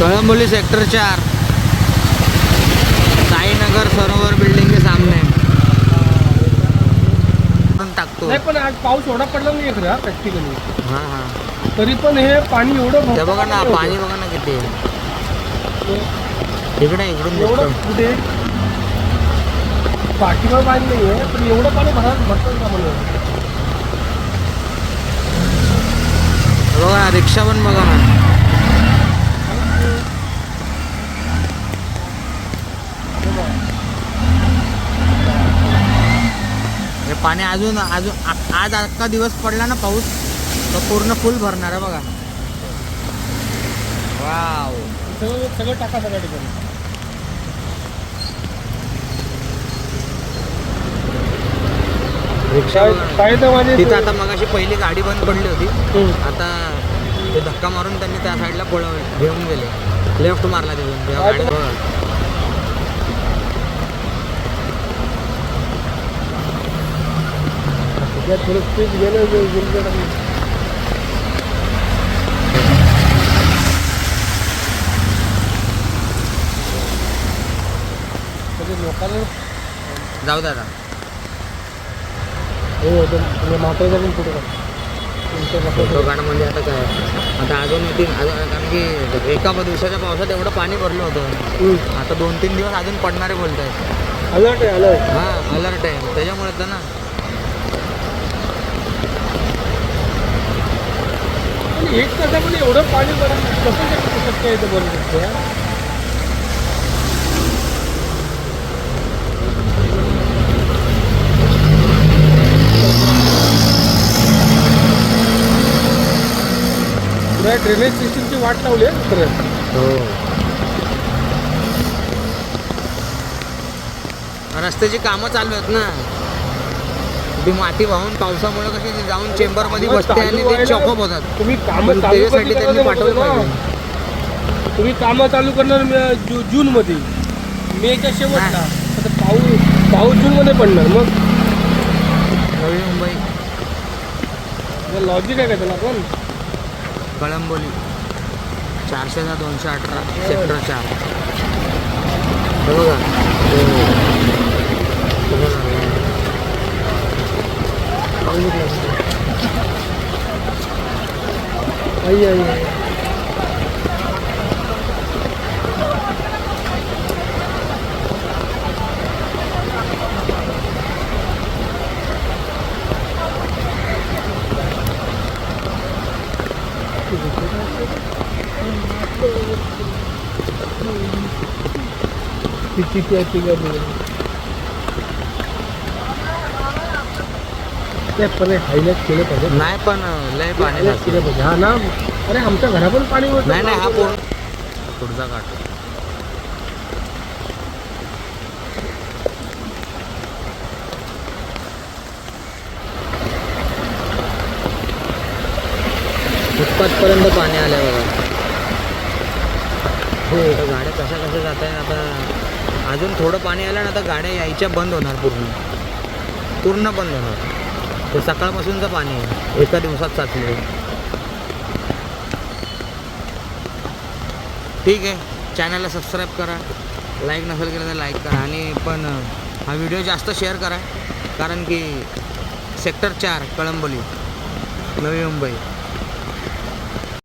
Kalamboli sector चार. साईनगर सरोवर building के सामने. आपण टाकतो. नाही पण आज पाऊस एवढा पडला नाही इकडे प्रॅक्टिकली हा हा. तरी पण हे पाणी एवढं ते बघा ना. पाणी बघा ना किती आहे. इकडे इकडून एवढं. कुठे? पाठीवर पाणी नाही आहे पण एवढं पाणी भरत भरतं का म्हणून? बघा ना रिक्षा पण बघा ना. हे पाणी अजून अजून आज अख्खा दिवस पडला ना पाऊस तर पूर्ण फुल भरणार आहे बघा. वाव सगळं सगळं टाका सगळ्या ठिकाणी. रिक्षा तिथं आता मगाशी पहिली गाडी बंद पडली होती. हम्म. आता ते धक्का मारून त्यांनी त्या साईडला पळव घेऊन गेले. लेफ्ट मारला तिथून. गाडी बघा. त्यात थोडं स्पीड गेलं लोकांना जाऊ दादा हे होतं म्हणजे काढणं म्हणजे आता काय आता अजून येतील अजून कारण की एका दिवसाच्या पावसात एवढं पाणी भरलं होतं. आता दोन तीन दिवस अजून पडणारे बोलत आहेत अलर्ट आहे अलर्ट हा अलर्ट आहे. त्याच्यामुळे तर ना. एक तासामध्ये एवढं पाणी भरून कसं शक्य शक्य आहे इथं बनवू शकतो. ड्रेनेज सिस्टीमची वाट लावली आहे खरं. हो. रस्त्याची कामं चालू आहेत ना. ती माती वाहून पावसामुळे कशी ती जाऊन चेंबरमध्ये कामं बसते आणि ते चॉकअप होतात. तुम्ही कामं त्याच्यासाठी त्यांनी पाठवलं? पाहिजे तुम्ही कामं चालू करणार मे- जू जूनमध्ये. मेच्या शेवटला. आता पाऊस पाऊस जूनमध्ये पडणार मग? नवी मुंबई. लॉजिक आहे का त्याला पण? कळंबोली. चारशे दहा दोनशे अठरा? सेक्टर चार. हे बघा. हो. बघा. आई आई किती काय पण हायलाईट केलं पाहिजे. नाही पण लय पाणी हायलाईट केलं. पाहिजे. हा ना? अरे आमच्या घरा पण पाणी होतं. नाही नाही हा पूर्ण पुढचा काढ. फुटपाथपर्यंत पाणी आलं बघा हो गाड्या कशा कशा जात आहे आता अजून थोडं पाणी आलं ना आता गाड्या यायच्या बंद होणार पूर्ण. पूर्ण बंद होणार. ते सकाळपासूनचं पाणी आहे. एका दिवसात साचले ठीक आहे. चॅनलला सबस्क्राईब करा. लाईक नसेल केलं तर लाईक करा. आणि पण हा व्हिडिओ जास्त शेअर करा. कारण की सेक्टर चार कळंबोली नवी मुंबई.